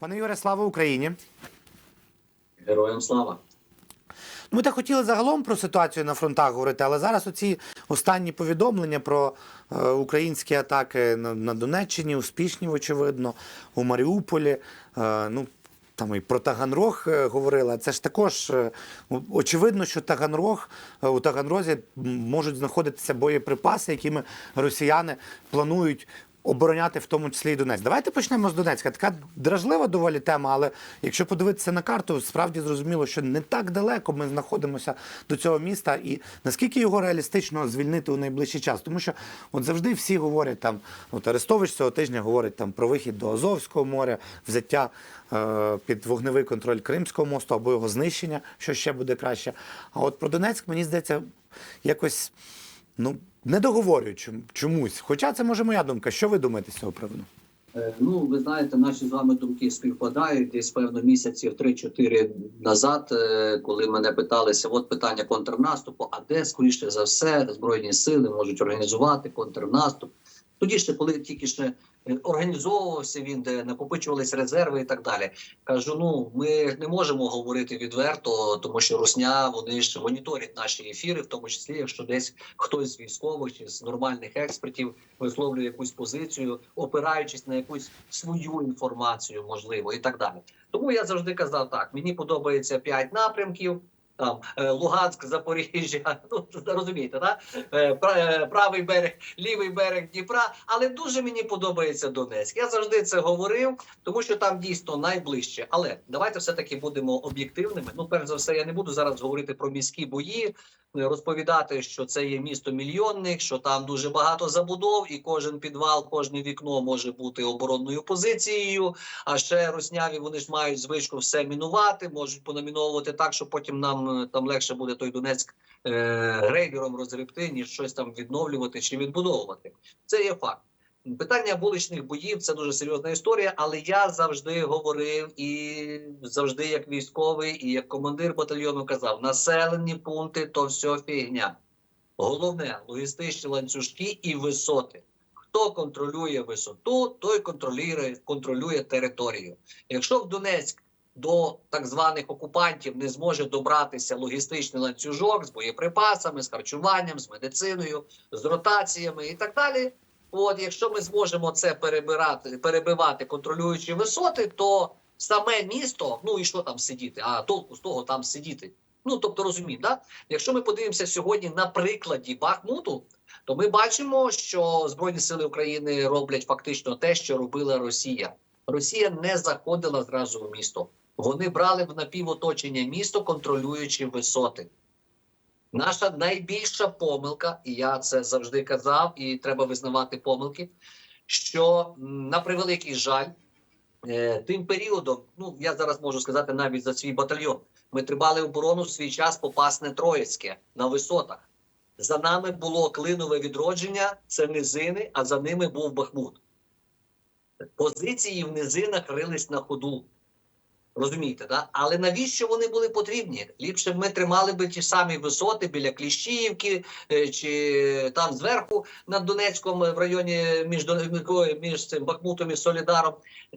Пане Юре, слава Україні. Героям слава. Ми так хотіли загалом про ситуацію на фронтах говорити, але зараз оці останні повідомлення про е, українські атаки на, Донеччині, успішні, очевидно, у Маріуполі. Е, ну, там і про Таганрог е, говорили. Це ж також е, очевидно, що Таганрог у Таганрозі можуть знаходитися боєприпаси, якими росіяни планують обороняти в тому числі і Донець. Давайте почнемо з Донецька. Така дражлива доволі тема, але якщо подивитися на карту, справді зрозуміло, що не так далеко ми знаходимося до цього міста, і наскільки його реалістично звільнити у найближчий час. Тому що от завжди всі говорять там, от Арестович цього тижня говорить там про вихід до Азовського моря, взяття е, під вогневий контроль Кримського мосту або його знищення, що ще буде краще. А от про Донецьк, мені здається, якось. Ну, не договорюю чомусь. Хоча це може моя думка. Що ви думаєте з цього приводу? Е, Ну, ви знаєте, наші з вами думки співпадають десь певно місяців 3-4 назад, е, коли мене питалися, от питання контрнаступу, а де скоріше за все збройні сили можуть організувати контрнаступ. Тоді ще, коли тільки ще організовувався він, де накопичувались резерви і так далі. Кажу: ну ми не можемо говорити відверто, тому що Русня вони ж моніторять наші ефіри, в тому числі, якщо десь хтось з військових чи з нормальних експертів висловлює якусь позицію, опираючись на якусь свою інформацію, можливо, і так далі. Тому я завжди казав так: мені подобається п'ять напрямків. Там е, Луганськ, Запоріжжя, ну розумієте, да? Е, е, правий берег, лівий берег Дніпра. Але дуже мені подобається Донецьк. Я завжди це говорив, тому що там дійсно найближче. Але давайте все таки будемо об'єктивними. Ну, перш за все, я не буду зараз говорити про міські бої, розповідати, що це є місто мільйонник, що там дуже багато забудов, і кожен підвал, кожне вікно може бути оборонною позицією. А ще русняві вони ж мають звичку все мінувати, можуть понаміновувати так, що потім нам там легше буде той Донецьк е, грейдером розгребти, ніж щось там відновлювати чи відбудовувати. Це є факт. Питання вуличних боїв це дуже серйозна історія, але я завжди говорив і завжди як військовий, і як командир батальйону казав: населені пункти то все фігня. Головне логістичні ланцюжки і висоти. Хто контролює висоту, той контролює, контролює територію. Якщо в Донецьк до так званих окупантів не зможе добратися логістичний ланцюжок з боєприпасами, з харчуванням, з медициною, з ротаціями і так далі. От, якщо ми зможемо це перебирати, перебивати, контролюючи висоти, то саме місто, ну і що там сидіти? А толку з того там сидіти. Ну тобто розуміємо, да? Якщо ми подивимося сьогодні на прикладі Бахмуту, то ми бачимо, що Збройні сили України роблять фактично те, що робила Росія. Росія не заходила зразу в місто. Вони брали в напівоточення місто, контролюючи висоти. Наша найбільша помилка, і я це завжди казав, і треба визнавати помилки. Що на превеликий жаль, е, тим періодом, ну я зараз можу сказати навіть за свій батальйон, ми тримали оборону в свій час попасне Троїцьке на висотах. За нами було клинове відродження, це низини, а за ними був Бахмут. Позиції в низинах рились на ходу. Розумієте, да? Але навіщо вони були потрібні? Ліпше б ми тримали би ті самі висоти біля Кліщіївки е, чи там зверху над Донецьком е, в районі між, між цим Бахмутом і Солідаром.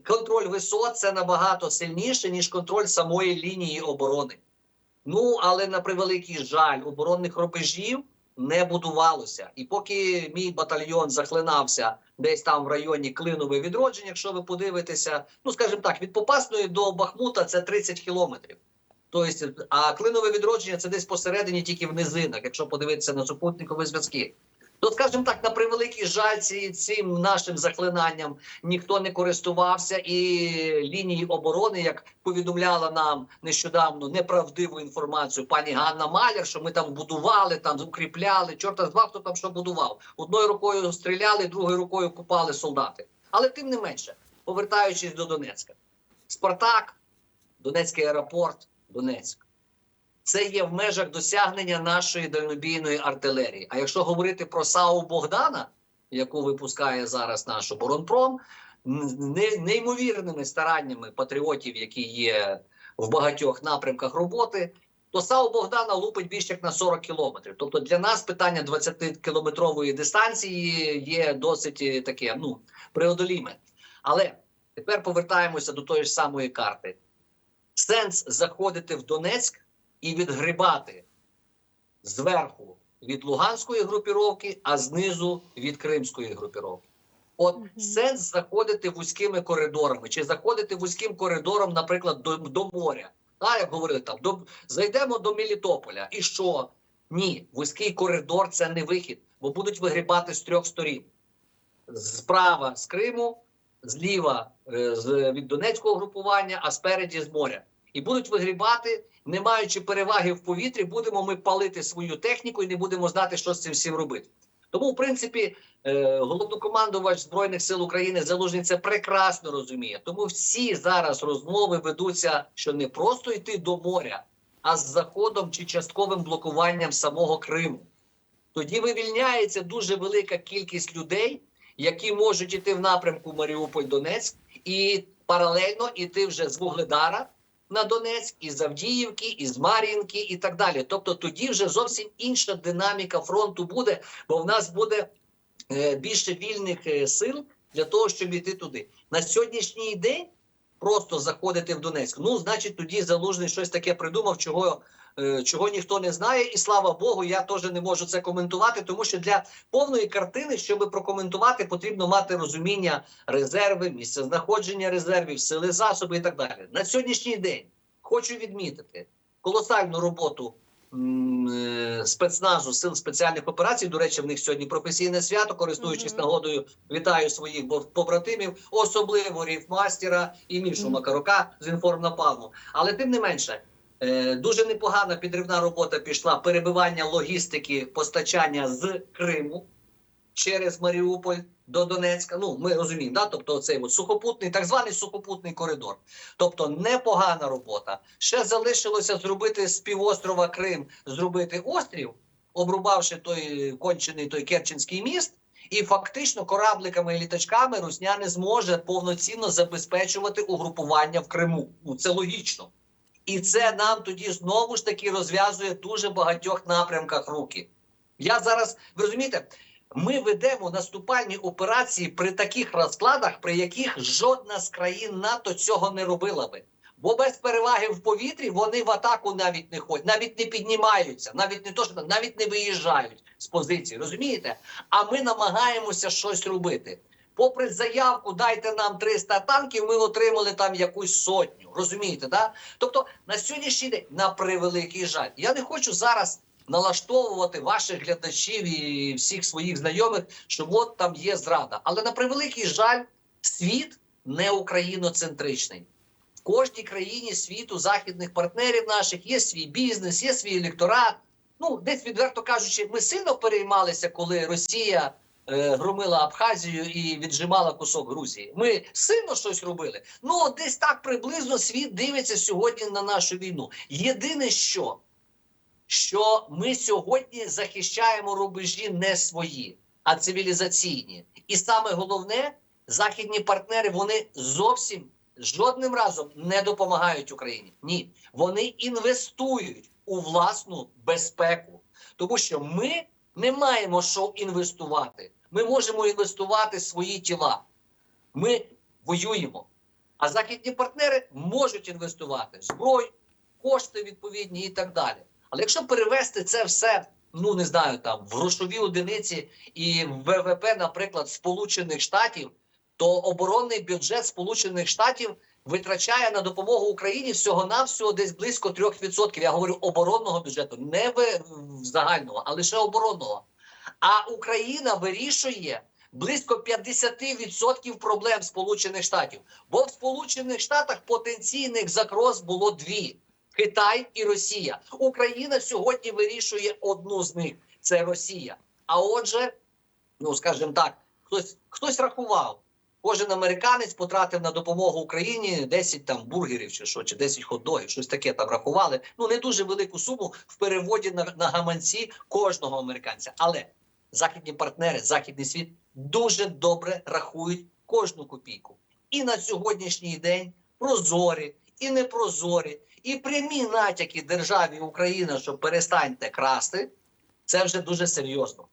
Контроль висот це набагато сильніше, ніж контроль самої лінії оборони. Ну, але на превеликий жаль, оборонних рубежів не будувалося. І поки мій батальйон захлинався десь там в районі Клинове відродження, якщо ви подивитеся, ну скажімо так, від Попасної до Бахмута це 30 кілометрів. Тобто, а клинове відродження це десь посередині, тільки в низинах, якщо подивитися на супутникові зв'язки. То, скажімо так, на превеликий жаль, цим нашим заклинанням ніхто не користувався, і лінії оборони, як повідомляла нам нещодавно неправдиву інформацію пані Ганна Маляр, що ми там будували, там укріпляли. Чорта з два, хто там що будував. Одною рукою стріляли, другою рукою купали солдати. Але тим не менше, повертаючись до Донецька, Спартак, Донецький аеропорт, Донецьк. Це є в межах досягнення нашої дальнобійної артилерії. А якщо говорити про САУ Богдана, яку випускає зараз наш оборонпром, неймовірними стараннями патріотів, які є в багатьох напрямках роботи, то САУ Богдана лупить більше як на 40 кілометрів. Тобто для нас питання 20-кілометрової дистанції є досить е, таке ну преодоліме. Але Тепер повертаємося до тої ж самої карти. Сенс заходити в Донецьк і відгрибати зверху від Луганської групіровки, а знизу від Кримської групіровки. От сенс заходити вузькими коридорами, чи заходити вузьким коридором, наприклад, до, до моря. А, як говорили там, до, зайдемо до Мелітополя. І що? Ні, вузький коридор це не вихід, бо будуть вигрібати з трьох сторін: справа з Криму, зліва е, з, від Донецького групування, а спереді з моря. І будуть вигрібати, не маючи переваги в повітрі, будемо ми палити свою техніку і не будемо знати, що з цим всім робити. Тому, в принципі, е, головнокомандувач збройних сил України Залужний це прекрасно розуміє. Тому всі зараз розмови ведуться, що не просто йти до моря, а з заходом чи частковим блокуванням самого Криму. Тоді вивільняється дуже велика кількість людей, які можуть іти в напрямку Маріуполь-Донецьк, і паралельно іти вже з Вугледара на Донецьк, із Авдіївки, із Мар'їнки і так далі. Тобто тоді вже зовсім інша динаміка фронту буде, бо в нас буде е, більше вільних е, сил для того, щоб іти туди. На сьогоднішній день просто заходити в Донецьк. Ну, значить, тоді залужний щось таке придумав, чого. Е, Чого ніхто не знає, і слава Богу, я теж не можу це коментувати, тому що для повної картини, щоб прокоментувати, потрібно мати розуміння резерви, місця знаходження резервів, сили засоби і так далі. На сьогоднішній день хочу відмітити колосальну роботу е, спецназу сил спеціальних операцій. До речі, в них сьогодні професійне свято. Користуючись Мгм. нагодою, вітаю своїх побратимів, особливо рівмастера і Мішу Мгм. Макарука з інформнапалму. Але тим не менше. Е, Дуже непогана підривна робота пішла перебивання логістики постачання з Криму через Маріуполь до Донецька. Ну ми розуміємо, да? тобто цей от сухопутний, так званий сухопутний коридор. Тобто непогана робота. Ще залишилося зробити з півострова Крим, зробити острів, обрубавши той кончений той Керченський міст. І фактично корабликами і літачками Русня не зможе повноцінно забезпечувати угрупування в Криму. Ну це логічно. І це нам тоді знову ж таки розв'язує дуже багатьох напрямках руки. Я зараз ви розумієте, ми ведемо наступальні операції при таких розкладах, при яких жодна з країн НАТО цього не робила би. Бо без переваги в повітрі вони в атаку навіть не ходять, навіть не піднімаються, навіть не то, що навіть не виїжджають з позиції. Розумієте? А ми намагаємося щось робити. Попри заявку, дайте нам 300 танків, ми отримали там якусь сотню. Розумієте, да? Тобто на сьогоднішній день, на превеликий жаль, я не хочу зараз налаштовувати ваших глядачів і всіх своїх знайомих, що от там є зрада. Але на превеликий жаль, світ не україноцентричний. В кожній країні світу західних партнерів наших є свій бізнес, є свій електорат. Ну, десь відверто кажучи, ми сильно переймалися, коли Росія громила Абхазію і віджимала кусок Грузії. Ми сильно щось робили. Ну, десь так приблизно світ дивиться сьогодні на нашу війну. Єдине, що, що ми сьогодні захищаємо рубежі не свої, а цивілізаційні. І саме головне, західні партнери вони зовсім жодним разом не допомагають Україні. Ні, вони інвестують у власну безпеку, тому що ми не маємо що інвестувати. Ми можемо інвестувати свої тіла. Ми воюємо. А західні партнери можуть інвестувати зброю, кошти відповідні і так далі. Але якщо перевести це все, ну не знаю, там в грошові одиниці і в ВВП, наприклад, Сполучених Штатів, то оборонний бюджет Сполучених Штатів витрачає на допомогу Україні всього навсього десь близько 3%. Я говорю оборонного бюджету, не в, загального, а лише оборонного. А Україна вирішує близько 50% проблем Сполучених Штатів. Бо в Сполучених Штатах потенційних загроз було дві: Китай і Росія. Україна сьогодні вирішує одну з них це Росія. А отже, ну скажімо так, хтось хтось рахував. Кожен американець потратив на допомогу Україні 10 там бургерів чи що, чи 10 хот-догів, щось таке там рахували. Ну не дуже велику суму в переводі на, на гаманці кожного американця. Але західні партнери, західний світ дуже добре рахують кожну копійку. І на сьогоднішній день прозорі і непрозорі, і прямі натяки державі Україна, що перестаньте красти, це вже дуже серйозно.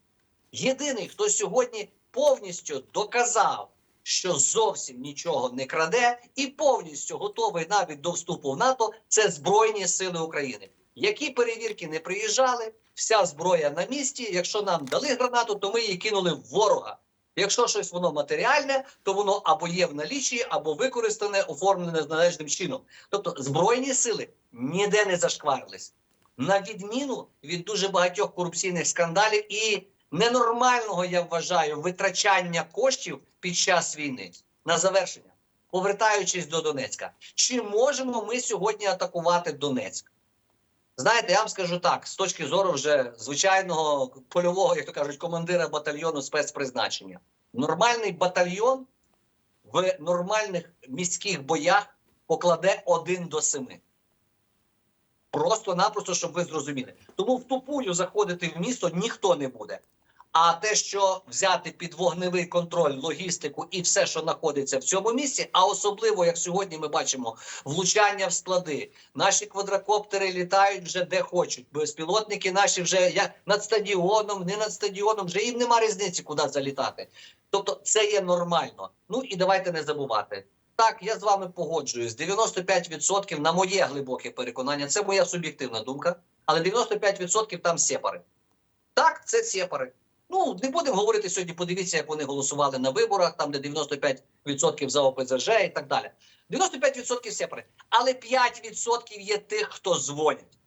Єдиний, хто сьогодні повністю доказав, що зовсім нічого не краде і повністю готовий навіть до вступу в НАТО, це Збройні Сили України. Які перевірки не приїжджали, вся зброя на місці. Якщо нам дали гранату, то ми її кинули в ворога. Якщо щось воно матеріальне, то воно або є в налічі, або використане, оформлене належним чином. Тобто збройні сили ніде не зашкварились, на відміну від дуже багатьох корупційних скандалів і ненормального, я вважаю, витрачання коштів під час війни. На завершення, повертаючись до Донецька, чи можемо ми сьогодні атакувати Донецьк? Знаєте, я вам скажу так: з точки зору вже звичайного польового, як то кажуть, командира батальйону спецпризначення. Нормальний батальйон в нормальних міських боях покладе один до семи. Просто-напросто, щоб ви зрозуміли. Тому в ту заходити в місто ніхто не буде. А те, що взяти під вогневий контроль логістику і все, що знаходиться в цьому місці, а особливо як сьогодні ми бачимо влучання в склади, наші квадрокоптери літають вже де хочуть. Безпілотники наші вже як над стадіоном, не над стадіоном, вже їм нема різниці, куди залітати. Тобто, це є нормально. Ну і давайте не забувати. Так, я з вами погоджуюсь. 95% на моє глибоке переконання, це моя суб'єктивна думка, але 95% там сепари. Так, це сепари. Ну, не будемо говорити сьогодні. Подивіться, як вони голосували на виборах, там де 95% за ОПЗЖ і так далі. 95% сепари. Але 5% є тих, хто дзвонять.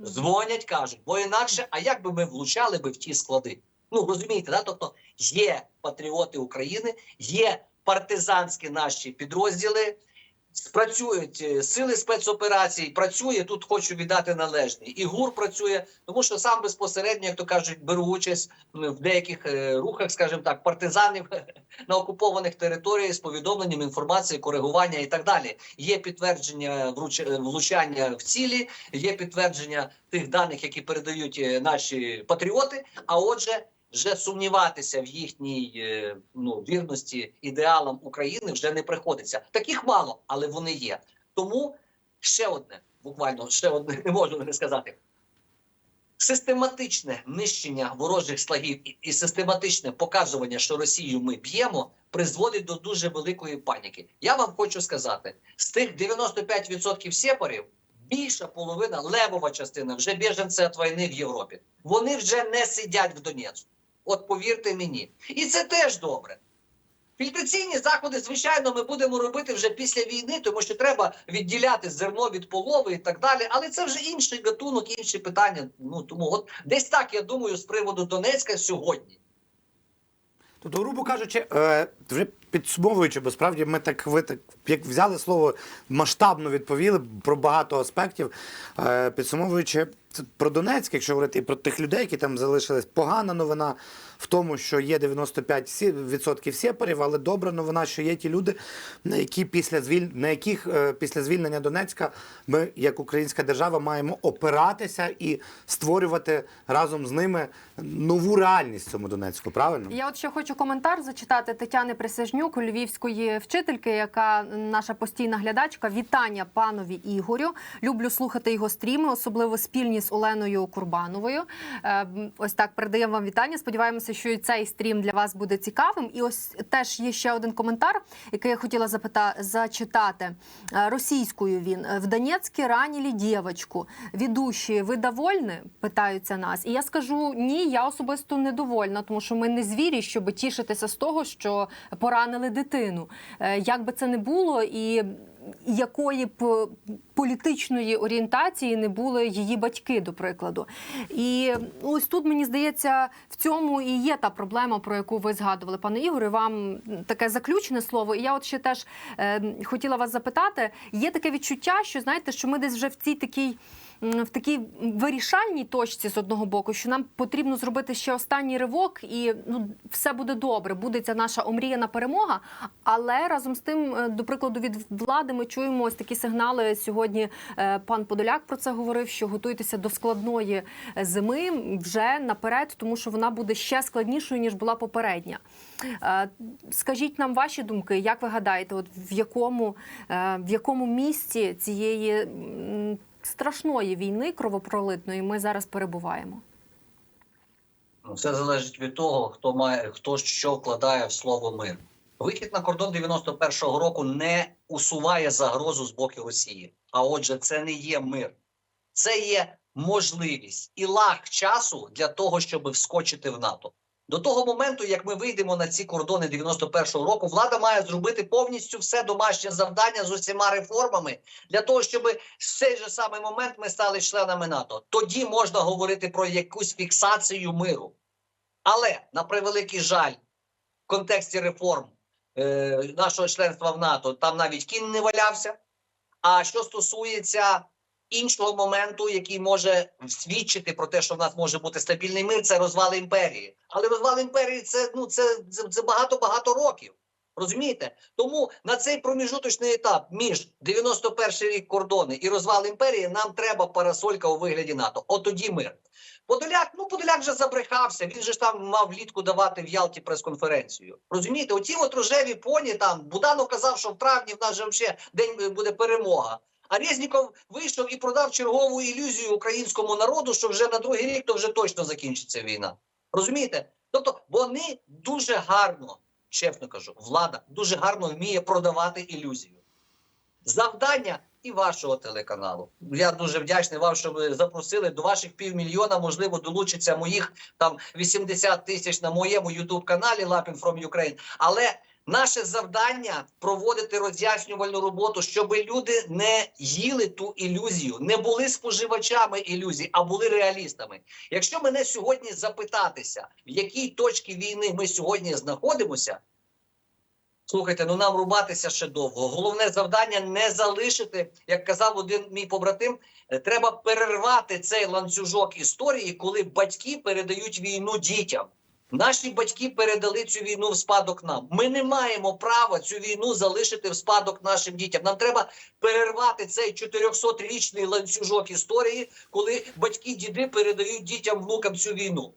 Дзвонять, кажуть, бо інакше, а як би ми влучали би в ті склади? Ну розумієте, да? тобто є патріоти України, є партизанські наші підрозділи, спрацюють е, сили спецоперацій, працює тут. Хочу віддати належне. І ГУР працює, тому що сам безпосередньо, як то кажуть, беру участь в деяких е, рухах, скажімо так, партизанів на окупованих територіях з повідомленням інформації, коригування і так далі. Є підтвердження е, влучання в цілі, є підтвердження тих даних, які передають наші патріоти. А отже, вже сумніватися в їхній е, ну, вірності ідеалам України вже не приходиться. Таких мало, але вони є. Тому ще одне, буквально ще одне, не можу не сказати. Систематичне нищення ворожих слагів і, систематичне показування, що Росію ми б'ємо, призводить до дуже великої паніки. Я вам хочу сказати: з тих 95% сепарів більша половина, левова частина, вже біженці від війни в Європі. Вони вже не сидять в Донецьку. От повірте мені, і це теж добре. Фільтраційні заходи, звичайно, ми будемо робити вже після війни, тому що треба відділяти зерно від полови і так далі. Але це вже інший гатунок, інші питання. Ну тому, от десь так я думаю, з приводу Донецька сьогодні. Тобто, грубо кажучи, е, вже підсумовуючи, бо справді ми так ви так як взяли слово масштабно відповіли про багато аспектів. Е, підсумовуючи про Донецьк, якщо говорити і про тих людей, які там залишились, погана новина в тому, що є 95% сепарів, але добра новина, що є ті люди, на які після звіль... на яких е, після звільнення Донецька ми, як українська держава, маємо опиратися і створювати разом з ними нову реальність цьому Донецьку. Правильно? Я от ще хочу коментар зачитати Тетяни Присяжнюк, львівської вчительки, яка наша постійна глядачка. Вітання панові Ігорю. Люблю слухати його стріми, особливо спільні з Оленою Курбановою. Е, Ось так передаємо вам вітання. Сподіваємося, що і цей стрім для вас буде цікавим. І ось теж є ще один коментар, який я хотіла запита... зачитати Е, російською. Він в Донецьке ранили дівчинку. Ведущі, ви довольні? Питаються нас. І я скажу ні, я особисто недовольна, тому що ми не звірі, щоб тішитися з того, що поранили дитину. Е, Як би це не було, і якої б політичної орієнтації не були її батьки, до прикладу. І ось тут мені здається, в цьому і є та проблема, про яку ви згадували, пане Ігоре. Вам таке заключне слово. І я от ще теж е, хотіла вас запитати: є таке відчуття, що знаєте, що ми десь вже в цій такій. В такій вирішальній точці з одного боку, що нам потрібно зробити ще останній ривок, і ну все буде добре. Буде ця наша омріяна перемога. Але разом з тим, е, до прикладу, від влади ми чуємо ось такі сигнали. Сьогодні е, пан Подоляк про це говорив: що готуйтеся до складної е, зими вже наперед, тому що вона буде ще складнішою ніж була попередня. Скажіть нам ваші думки, як ви гадаєте, от в якому, в якому місці цієї страшної війни кровопролитної ми зараз перебуваємо? Ну, Все залежить від того, хто має хто що вкладає в слово мир. Вихід на кордон 91-го року не усуває загрозу з боку Росії. А отже, це не є мир, це є можливість і лаг часу для того, щоб вскочити в НАТО. До того моменту, як ми вийдемо на ці кордони 91-го року, влада має зробити повністю все домашнє завдання з усіма реформами для того, щоб в цей же самий момент ми стали членами НАТО. Тоді можна говорити про якусь фіксацію миру. Але на превеликий жаль, в контексті реформ е, нашого членства в НАТО там навіть кінь не валявся. А що стосується іншого моменту, який може свідчити про те, що в нас може бути стабільний мир, це розвал імперії. Але розвал імперії це ну це, це, багато багато років. Розумієте? Тому на цей проміжуточний етап між 91 рік кордони і розвал імперії нам треба парасолька у вигляді НАТО. От тоді мир. Подоляк, ну Подоляк вже забрехався. Він же ж там мав влітку давати в Ялті прес-конференцію. Розумієте, оті от рожеві поні там Буданов казав, що в травні в нас же взагалі день буде перемога. А Резніков вийшов і продав чергову ілюзію українському народу, що вже на другий рік то вже точно закінчиться війна. Розумієте? Тобто вони дуже гарно, чесно кажу, влада дуже гарно вміє продавати ілюзію. Завдання і вашого телеканалу. Я дуже вдячний вам, що ви запросили до ваших півмільйона. Можливо, долучиться моїх там 80 тисяч на моєму Ютуб каналі Lapin from Ukraine. Але наше завдання проводити роз'яснювальну роботу, щоб люди не їли ту ілюзію, не були споживачами ілюзій, а були реалістами. Якщо мене сьогодні запитатися, в якій точці війни ми сьогодні знаходимося. Слухайте, ну нам рубатися ще довго. Головне завдання не залишити, як казав один мій побратим. е, Треба перервати цей ланцюжок історії, коли батьки передають війну дітям. Наші батьки передали цю війну в спадок нам. Ми не маємо права цю війну залишити в спадок нашим дітям. Нам треба перервати цей 400-річний ланцюжок історії, коли батьки діди передають дітям внукам цю війну.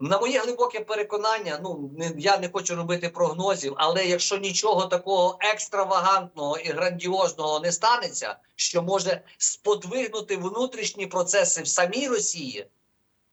На моє глибоке переконання, ну я не хочу робити прогнозів, але якщо нічого такого екстравагантного і грандіозного не станеться, що може сподвигнути внутрішні процеси в самій Росії,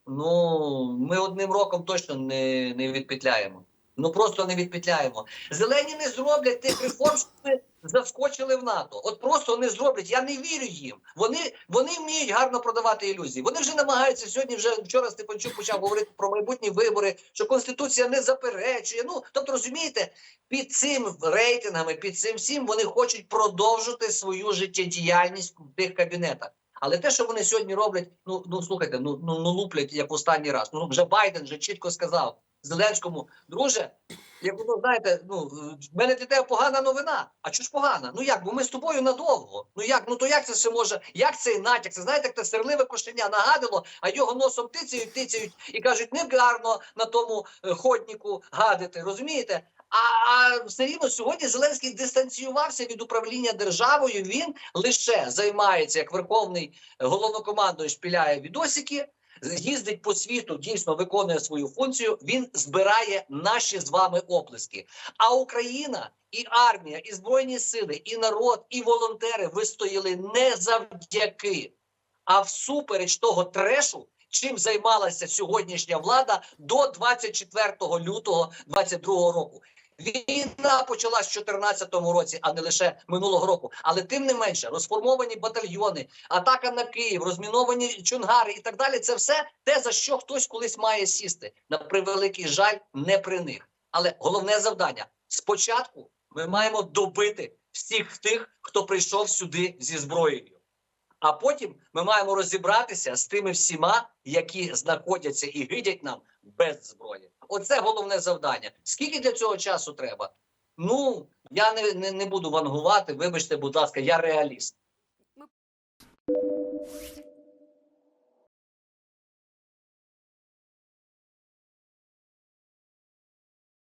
ну ми одним роком точно не, не відпетляємо. Ну просто не відпетляємо. Зелені не зроблять тих реформ, що ми заскочили в НАТО. От просто не зроблять. Я не вірю їм. Вони, вони вміють гарно продавати ілюзії. Вони вже намагаються сьогодні. Вже вчора Степанчук почав говорити про майбутні вибори, що конституція не заперечує. Ну тобто, розумієте, під цим рейтингами, під цим всім вони хочуть продовжити свою життєдіяльність в тих кабінетах. Але те, що вони сьогодні роблять, ну ну слухайте, ну ну, ну луплять як останній раз. Ну вже Байден вже чітко сказав Зеленському, друже. Як ви знаєте, ну в мене для тебе погана новина. А чого ж погана? Ну як? Бо ми з тобою надовго. Ну як? Ну то як це все може? Як цей натяк? Це знаєте, як те серливе кошеня нагадило, а його носом тицяють, тицяють і кажуть, не гарно на тому е, ходніку гадити. Розумієте? А, а все рівно сьогодні Зеленський дистанціювався від управління державою. Він лише займається як верховний головнокомандуючий шпіляє відосики, їздить по світу, дійсно виконує свою функцію. Він збирає наші з вами оплески. А Україна і армія, і збройні сили, і народ, і волонтери вистояли не завдяки, а всупереч того трешу. Чим займалася сьогоднішня влада до 24 лютого 22 року? Війна почалась в 2014 році, а не лише минулого року. Але тим не менше, розформовані батальйони, атака на Київ, розміновані чунгари і так далі. Це все те, за що хтось колись має сісти. На превеликий жаль, не при них. Але головне завдання спочатку ми маємо добити всіх тих, хто прийшов сюди зі зброєю. А потім ми маємо розібратися з тими всіма, які знаходяться і гидять нам без зброї. Оце головне завдання. Скільки для цього часу треба? Ну я не, не, не буду вангувати. Вибачте, будь ласка, я реаліст.